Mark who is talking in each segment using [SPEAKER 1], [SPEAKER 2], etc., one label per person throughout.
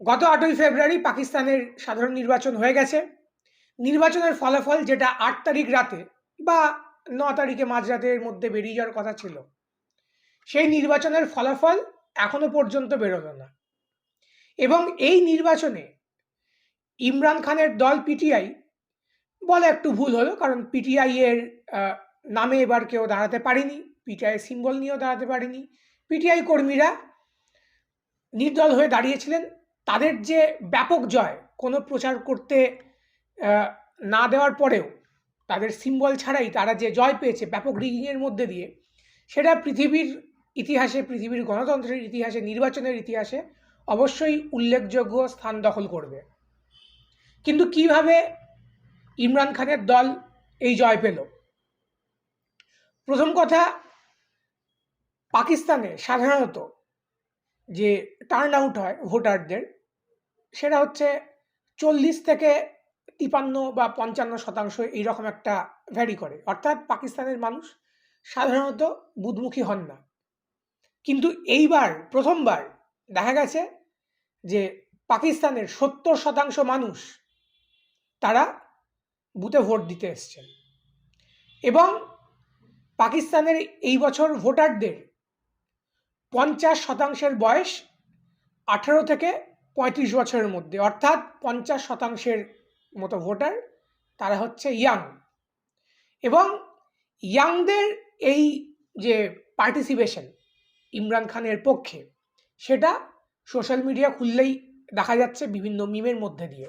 [SPEAKER 1] গত আটই ফেব্রুয়ারি পাকিস্তানের সাধারণ নির্বাচন হয়ে গেছে। নির্বাচনের ফলাফল যেটা আট তারিখ রাতে বা ন তারিখে মাঝরাতের মধ্যে বেরিয়ে যাওয়ার কথা ছিল, সেই নির্বাচনের ফলাফল এখনও পর্যন্ত বেরোলো না। এবং এই নির্বাচনে ইমরান খানের দল পিটিআই বলে একটু ভুল হলো, কারণ পিটিআই এর নামে এবার কেউ দাঁড়াতে পারেনি, পিটিআই সিম্বল নিয়েও দাঁড়াতে পারেনি। পিটিআই কর্মীরা নির্দল হয়ে দাঁড়িয়েছিলেন তাদের যে ব্যাপক জয়, কোনো প্রচার করতে না দেওয়ার পরেও তাদের সিম্বল ছাড়াই তারা যে জয় পেয়েছে ব্যাপক রিগিংয়ের মধ্যে দিয়ে, সেটা পৃথিবীর ইতিহাসে, পৃথিবীর গণতন্ত্রের ইতিহাসে, নির্বাচনের ইতিহাসে অবশ্যই উল্লেখযোগ্য স্থান দখল করবে। কিন্তু কীভাবে ইমরান খানের দল এই জয় পেল? প্রথম কথা, পাকিস্তানে সাধারণত যে টার্ন আউট হয় ভোটারদের সেটা হচ্ছে চল্লিশ থেকে তিপান্ন বা পঞ্চান্ন শতাংশ এইরকম একটা ভ্যারি করে। অর্থাৎ পাকিস্তানের মানুষ সাধারণত বুধমুখী হন না। কিন্তু এইবার, প্রথমবার দেখা গেছে যে পাকিস্তানের সত্তর শতাংশ মানুষ তারা বুথে ভোট দিতে এসছেন। এবং পাকিস্তানের এই বছর ভোটারদের পঞ্চাশ শতাংশের বয়স আঠারো থেকে পঁয়ত্রিশ বছরের মধ্যে, অর্থাৎ পঞ্চাশ শতাংশের মতো ভোটার তারা হচ্ছে ইয়াং এবং ইয়াংদের এই যে পার্টিসিপেশন ইমরান খানের পক্ষে, সেটা সোশ্যাল মিডিয়া খুললেই দেখা যাচ্ছে বিভিন্ন মিমের মধ্যে দিয়ে।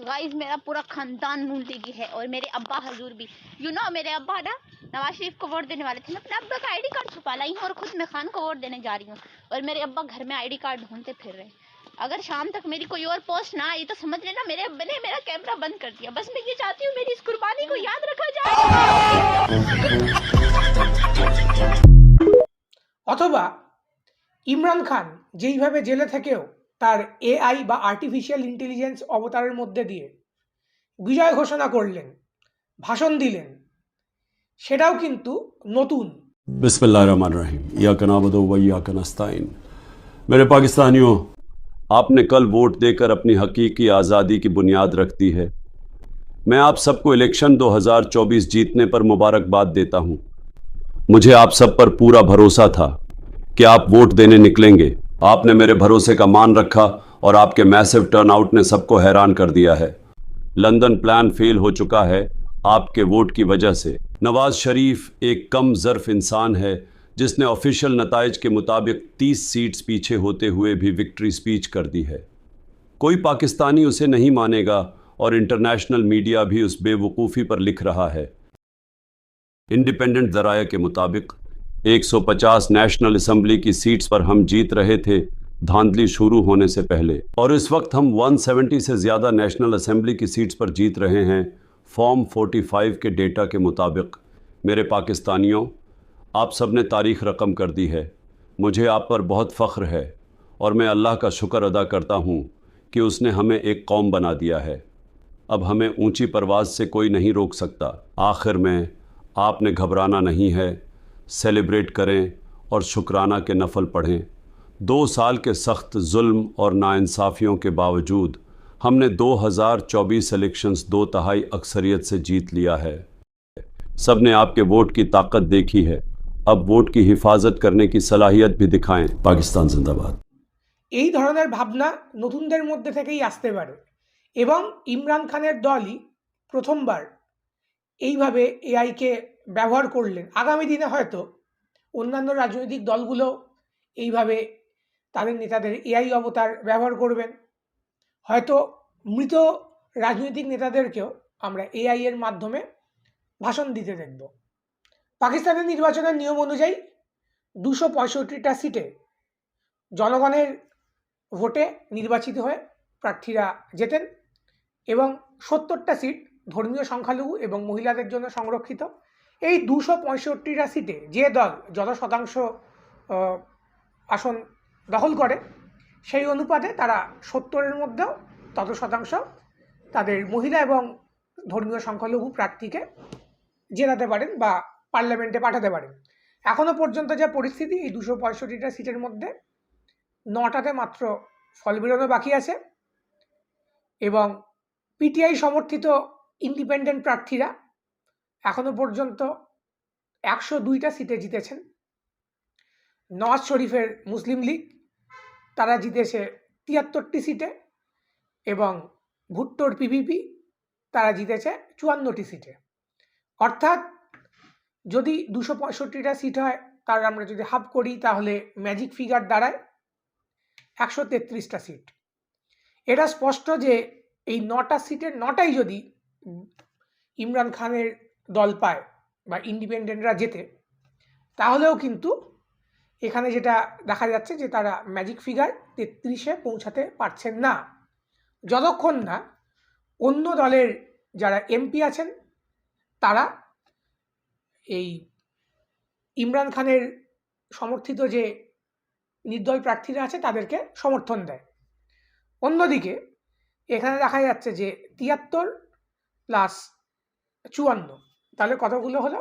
[SPEAKER 2] गाइस मेरा पूरा खानदान नून लीगी है और मेरे अब्बा हजूर भी यू नो मेरे अब्बा ना नवाज शरीफ को वोट देने वाले थे मैं अपने अब्बा का आईडी कार्ड छुपा लाई हूँ और खुद मैं खान को वोट देने जा रही हूँ और मेरे अब्बा घर में आईडी कार्ड ढूंढते फिर रहे हैं। अगर शाम तक मेरी कोई और पोस्ट ना आई तो समझ लेना मेरे अब्बा ने मेरा कैमरा बंद कर दिया बस मैं ये चाहती हूँ मेरी इस कुर्बानी को याद रखा जाए
[SPEAKER 1] অথবা ইমরান খান যেইভাবে জেলে থেকেও তার এআই বা আর্টিফিশিয়াল ইন্টেলিজেন্স অবতারের মধ্যে দিয়ে বিজয় ঘোষণা করলেন ভাষণ দিলেন সেটাও কিন্তু নতুন
[SPEAKER 3] बिस्मिल्लाहिर्रहमानिर्रहीम या कनाबद वैया कनस्ताइन मेरे पाकिस्तानियों आपने कल वोट देकर अपनी हकीकी आज़ादी की बुनियाद रख दी है मैं आप सबको इलेक्शन 2024 जीतने पर मुबारकबाद देता हूं मुझे आप सब पर पूरा भरोसा था कि आप वोट देने निकलेंगे आपने मेरे भरोसे का मान रखा और आपके मैसिव टर्नआउट ने सबको हैरान कर दिया है। लंदन प्लान फेल हो चुका है आपके वोट की वजह से। नवाज़ शरीफ एक कम ज़र्फ इंसान है, जिसने ऑफिशियल नतज के मुताबिक 30 सीट्स पीछे होते हुए भी विक्ट्री स्पीच कर दी है। कोई पाकिस्तानी उसे नहीं मानेगा और इंटरनेशनल मीडिया भी उस बेवकूफ़ी पर लिख रहा है। इंडिपेंडेंट ज़राया के मुताबिक 150 नेशनल असम्बली की सीट्स पर हम जीत रहे थे, धांधली शुरू होने से पहले। और इस वक्त हम 170 से ज़्यादा नेशनल असम्बली की सीट्स पर जीत रहे हैं, फॉर्म 45 के डेटा के मुताबिक। मेरे पाकिस्तानियों, आप सबने तारीख रकम कर दी है। मुझे आप पर बहुत फ़ख्र है, और मैं अल्लाह का शुक्र अदा करता हूँ कि उसने हमें एक कौम बना दिया है। अब हमें ऊँची परवाज़ से कोई नहीं रोक सकता। आखिर में आपने घबराना नहीं है सेलिब्रेट करें और शुक्राना के नफल पढ़ें दो साल के सख्त जुल्म और नाइंसाफ़ियों के बावजूद हमने 2024 इलेक्शंस दो तहाई अक्सरियत से जीत लिया है सब ने आपके वोट की ताकत देखी है अब वोट की हिफाजत करने की सलाहियत भी दिखाएं पाकिस्तान जिंदाबाद
[SPEAKER 1] এই ধরনের ভাবনা নতুনদের মধ্যে থেকেই আসতে পারে এবং ইমরান খানের দলই প্রথমবার এইভাবে এআইকে ব্যবহার করলেন। আগামী দিনে হয়তো অন্যান্য রাজনৈতিক দলগুলো এইভাবে তাদের নেতাদের এআই অবতার ব্যবহার করবেন। হয়তো মৃত রাজনৈতিক নেতাদেরকেও আমরা এআই এর মাধ্যমে ভাষণ দিতে দেখব। পাকিস্তানের নির্বাচনের নিয়ম অনুযায়ী দুশো পঁয়ষট্টিটা সিটে জনগণের ভোটে নির্বাচিত হয়ে প্রার্থীরা জেতেন এবং সত্তরটা সিট ধর্মীয় সংখ্যালঘু এবং মহিলাদের জন্য সংরক্ষিত। এই দুশো পঁয়ষট্টিটা সিটে যে দল যত শতাংশ আসন দখল করে, সেই অনুপাতে তারা সত্তরের মধ্যেও তত শতাংশ তাদের মহিলা এবং ধর্মীয় সংখ্যালঘু প্রার্থীকে জেতাতে পারেন বা পার্লামেন্টে পাঠাতে পারেন। এখনও পর্যন্ত যা পরিস্থিতি, এই দুশো পঁয়ষট্টিটা সিটের মধ্যে নটাতে মাত্র ফল বেরোনো বাকি আছে এবং পিটিআই সমর্থিত ইন্ডিপেন্ডেন্ট প্রার্থীরা এখনও পর্যন্ত একশো দুইটা সিটে জিতেছেন। নওয়াজ শরীফের মুসলিম লীগ, তারা জিতেছে তিয়াত্তরটি সিটে এবং ভুট্টোর পিভিপি তারা জিতেছে চুয়ান্নটি সিটে। অর্থাৎ যদি দুশো পঁয়ষট্টিটা সিট হয়, তার আমরা যদি হাফ করি, তাহলে ম্যাজিক ফিগার দাঁড়ায় একশো তেত্রিশটা সিট। এটা স্পষ্ট যে এই নটা সিটের নটাই যদি ইমরান খানের দল পায় বা ইন্ডিপেন্ডেন্টরা যেতে তাহলেও কিন্তু এখানে যেটা দেখা যাচ্ছে যে তারা ম্যাজিক ফিগার তেত্রিশে পৌঁছাতে পারছেন না। যতক্ষণ না অন্য দলের যারা এমপি আছেন, তারা এই ইমরান খানের সমর্থিত যে নির্দল প্রার্থীরা আছে, তাদেরকে সমর্থন দেয়। অন্যদিকে এখানে দেখা যাচ্ছে যে তিয়াত্তর প্লাস চুয়ান্ন তাহলে কথাগুলো হলো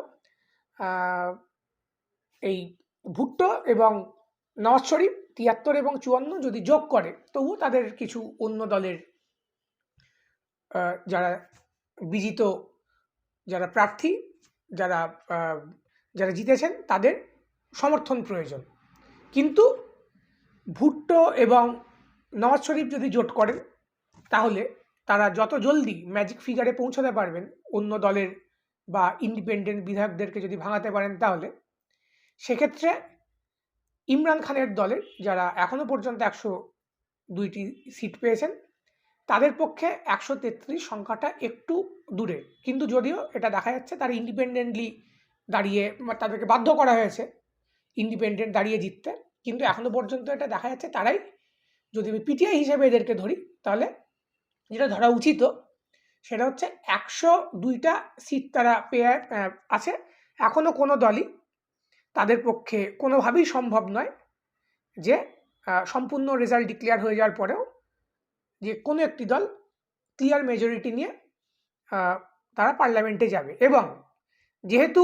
[SPEAKER 1] এই ভুট্টো এবং নওয়াজ শরীফ তিয়াত্তর এবং চুয়ান্ন যদি যোগ করে, তবুও তাদের কিছু অন্য দলের যারা বিজিত, যারা প্রার্থী, যারা যারা জিতেছেন তাদের সমর্থন প্রয়োজন। কিন্তু ভুট্টো এবং নওয়াজ শরীফ যদি জোট করেন, তাহলে তারা যত জলদি ম্যাজিক ফিগারে পৌঁছাতে পারবেন, অন্য দলের বা ইন্ডিপেন্ডেন্ট বিধায়কদেরকে যদি ভাঙাতে পারেন তাহলে, সেক্ষেত্রে ইমরান খানের দলের যারা এখনও পর্যন্ত একশো দুইটি সিট পেয়েছেন, তাদের পক্ষে একশো তেত্রিশ সংখ্যাটা একটু দূরে। কিন্তু যদিও এটা দেখা যাচ্ছে তারা ইন্ডিপেন্ডেন্টলি দাঁড়িয়ে তাদেরকে বাধ্য করা হয়েছে ইন্ডিপেন্ডেন্ট দাঁড়িয়ে জিততে। কিন্তু এখনও পর্যন্ত এটা দেখা যাচ্ছে তারাই যদি আমি পিটিআই হিসেবে এদেরকে ধরি, তাহলে যেটা ধরা উচিত সেটা হচ্ছে একশো দুইটা সিট তারা পেয়ে আছে। এখনও কোনো দলই তাদের পক্ষে কোনোভাবেই সম্ভব নয় যে সম্পূর্ণ রেজাল্ট ডিক্লেয়ার হয়ে যাওয়ার পরেও যে কোনো একটি দল ক্লিয়ার মেজরিটি নিয়ে তারা পার্লামেন্টে যাবে। এবং যেহেতু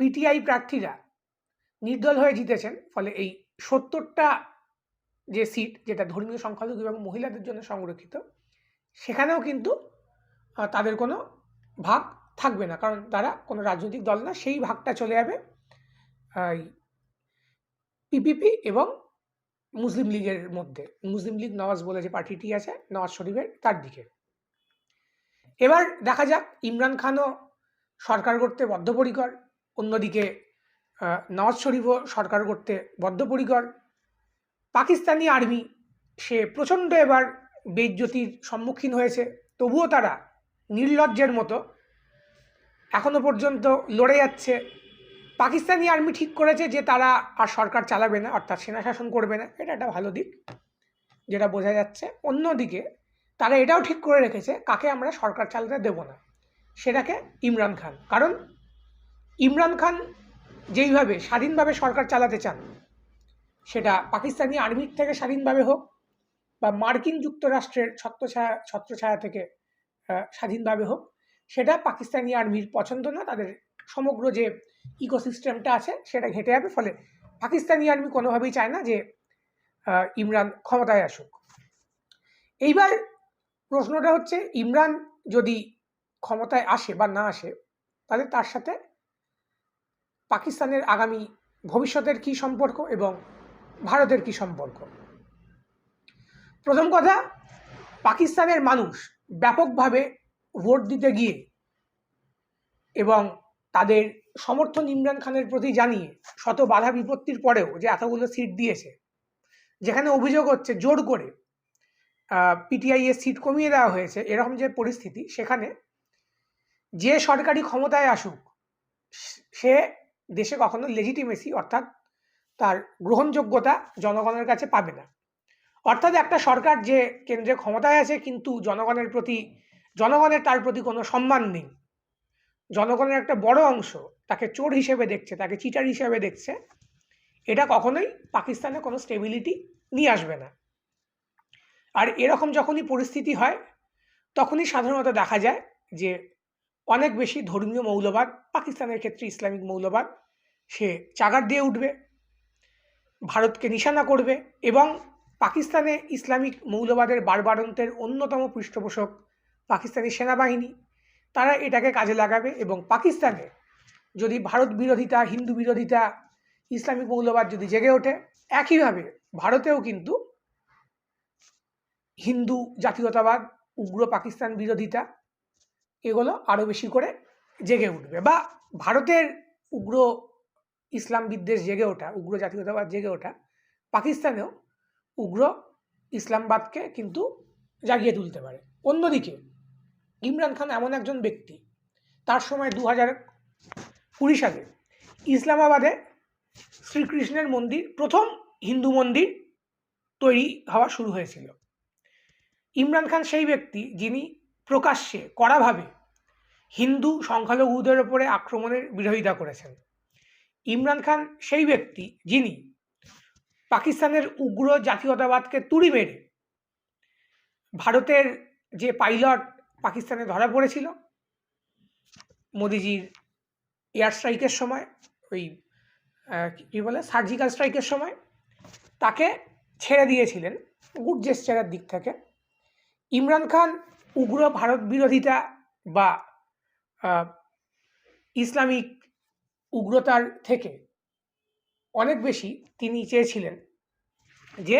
[SPEAKER 1] পিটিআই প্রার্থীরা নির্দল হয়ে জিতেছেন, ফলে এই সত্তরটা যে সিট যেটা ধর্মীয় সংখ্যালঘু এবং মহিলাদের জন্য সংরক্ষিত, সেখানেও কিন্তু তাদের কোনো ভাগ থাকবে না। কারণ তারা কোনো রাজনৈতিক দল না, সেই ভাগটা চলে যাবে পিপিপি এবং মুসলিম লীগের মধ্যে। মুসলিম লীগ নওয়াজ বলে যে পার্টিটি আছে, নওয়াজ শরীফের তার দিকে। এবার দেখা যাক, ইমরান খানও সরকার করতে বদ্ধপরিকর, অন্যদিকে নওয়াজ শরীফও সরকার করতে বদ্ধপরিকর। পাকিস্তানি আর্মি, সে প্রচণ্ড এবার বেজ্জতির সম্মুখীন হয়েছে, তবুও তারা নির্লজ্জের মতো। এখনও পর্যন্ত লড়ে যাচ্ছে। পাকিস্তানি আর্মি ঠিক করেছে যে তারা আর সরকার চালাবে না, অর্থাৎ সেনা শাসন করবে না। এটা একটা ভালো দিক, যেটা বোঝা যাচ্ছে। অন্যদিকে, তারা এটাও ঠিক করে রেখেছে, কাকে আমরা সরকার চালাতে দেব না, সেটাকে ইমরান খান। কারণ, ইমরান খান যেইভাবে স্বাধীনভাবে সরকার চালাতে চান, সেটা পাকিস্তানি আর্মির থেকে স্বাধীনভাবে হোক বা মার্কিন যুক্তরাষ্ট্রের ছত্রছায়া ছত্রছায়া থেকে স্বাধীনভাবে হোক, সেটা পাকিস্তানি আর্মির পছন্দ না, তাদের সমগ্র যে ইকোসিস্টেমটা আছে, সেটা ঘেটে যাবে, ফলে পাকিস্তানি আর্মি কোনোভাবেই চায় না যে ইমরান ক্ষমতায় আসুক। এইবার প্রশ্নটা হচ্ছে, ইমরান যদি ক্ষমতায় আসে বা না আসে, তাহলে তার সাথে পাকিস্তানের আগামী ভবিষ্যতের কী সম্পর্ক এবং ভারতের কী সম্পর্ক? প্রথম কথা, পাকিস্তানের মানুষ ব্যাপকভাবে ভোট দিতে গিয়ে এবং তাদের সমর্থন ইমরান খানের প্রতি জানিয়ে শত বাধা বিপত্তির পরেও যে এতগুলো সিট দিয়েছে, যেখানে অভিযোগ হচ্ছে জোর করে পিটিআই এর সিট কমিয়ে দেওয়া হয়েছে, এরকম যে পরিস্থিতি, সেখানে যে সরকারি ক্ষমতায় আসুক, সে দেশে কখনো লেজিটিমেসি অর্থাৎ তার গ্রহণযোগ্যতা জনগণের কাছে পাবে না। অর্থাৎ একটা সরকার যে কেন্দ্রে ক্ষমতায় আছে, কিন্তু জনগণের প্রতি, জনগণের তার প্রতি কোনো সম্মান নেই। জনগণের একটা বড় অংশ তাকে চোর হিসেবে দেখছে, তাকে চিটার হিসেবে দেখছে। এটা কখনোই পাকিস্তানে কোনো স্টেবিলিটি নিয়ে আসবে না। আর এরকম যখনই পরিস্থিতি হয়, তখনই সাধারণত দেখা যায় যে অনেক বেশি ধর্মীয় মৌলবাদ, পাকিস্তানের ক্ষেত্রে ইসলামিক মৌলবাদ, সে চাগার দিয়ে উঠবে, ভারতকে নিশানা করবে এবং পাকিস্তানে ইসলামিক মৌলবাদের বারবারন্তের অন্যতম পৃষ্ঠপোষক পাকিস্তানি সেনাবাহিনী। তারা এটাকে কাজে লাগাবে এবং পাকিস্তানে যদি ভারত বিরোধিতা, হিন্দু বিরোধিতা, ইসলামিক মৌলবাদ যদি জেগে ওঠে, একইভাবে ভারতেও কিন্তু হিন্দু জাতীয়তাবাদ, উগ্র পাকিস্তান বিরোধিতা এগুলো আরও বেশি করে জেগে উঠবে বা ভারতের উগ্র ইসলাম বিদ্বেষ জেগে ওঠা, উগ্র জাতীয়তাবাদ জেগে ওঠা, পাকিস্তানেও উগ্র ইসলামবাদকে কিন্তু জাগিয়ে তুলতে পারে। অন্যদিকে, ইমরান খান এমন একজন ব্যক্তি, তার সময় দু হাজার কুড়ি সালে ইসলামাবাদে শ্রীকৃষ্ণের মন্দির, প্রথম হিন্দু মন্দির তৈরি হওয়া শুরু হয়েছিল। ইমরান খান সেই ব্যক্তি যিনি প্রকাশ্যে, কড়াভাবে হিন্দু সংখ্যালঘুদের ওপরে আক্রমণের বিরোধিতা করেছেন। ইমরান খান সেই ব্যক্তি যিনি পাকিস্তানের উগ্র জাতীয়তাবাদকে তুড়ি মেরে ভারতের যে পাইলট পাকিস্তানে ধরা পড়েছিল, মোদিজির এয়ার স্ট্রাইকের সময়, ওই কী বলে, সার্জিক্যাল স্ট্রাইকের সময়, তাকে ছেড়ে দিয়েছিলেন, গুড জেস্টারের দিক থেকে। ইমরান খান উগ্র ভারত বিরোধিতা বা ইসলামিক উগ্রতার থেকে অনেক বেশি তিনি চেয়েছিলেন যে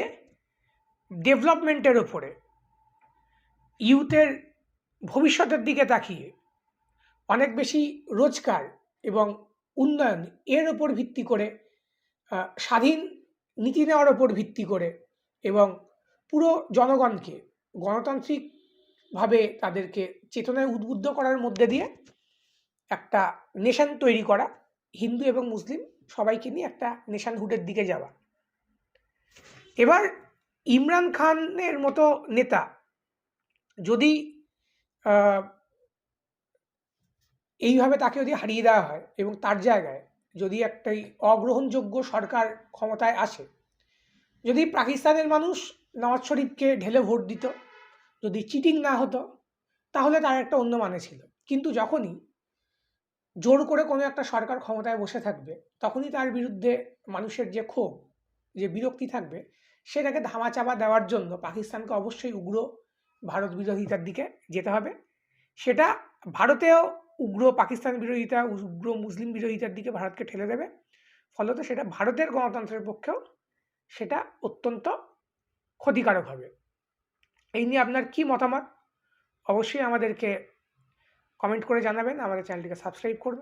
[SPEAKER 1] ডেভেলপমেন্টের ওপরে ইউথের ভবিষ্যতের দিকে তাকিয়ে অনেক বেশি রোজগার এবং উন্নয়ন এর ওপর ভিত্তি করে স্বাধীন নীতি নেওয়ার ওপর ভিত্তি করে এবং পুরো জনগণকে গণতান্ত্রিকভাবে তাদেরকে চেতনায় উদ্বুদ্ধ করার মধ্যে দিয়ে একটা নেশন তৈরি করা হিন্দু এবং মুসলিম সবাইকে নিয়ে একটা নেশানহুডের দিকে যাওয়া। এবার ইমরান খানের মতো নেতা যদি এইভাবে তাকে যদি হারিয়ে দেওয়া হয় এবং তার জায়গায় যদি একটাই অগ্রহণযোগ্য সরকার ক্ষমতায় আসে, যদি পাকিস্তানের মানুষ নওয়াজ শরীফকে ঢেলে ভোট দিত, যদি চিটিং না হতো, তাহলে তার একটা অন্য মানে ছিল। কিন্তু যখনই জোর করে কোনো একটা সরকার ক্ষমতায় বসে থাকবে, তখনই তার বিরুদ্ধে মানুষের যে ক্ষোভ, যে বিরক্তি থাকবে, সেটাকে ধামাচাপা দেওয়ার জন্য পাকিস্তানকে অবশ্যই উগ্র ভারত বিরোধিতার দিকে যেতে হবে। সেটা ভারতেও উগ্র, পাকিস্তান বিরোধিতা, উগ্র মুসলিম বিরোধিতার দিকে ভারতকে ঠেলে দেবে। ফলত সেটা ভারতের গণতন্ত্রের পক্ষেও সেটা অত্যন্ত ক্ষতিকারক হবে। এই নিয়ে আপনার কি মতামত? অবশ্যই আমাদেরকে কমেন্ট করে জানাবেন আমাদের চ্যানেলটিকে সাবস্ক্রাইব করবেন।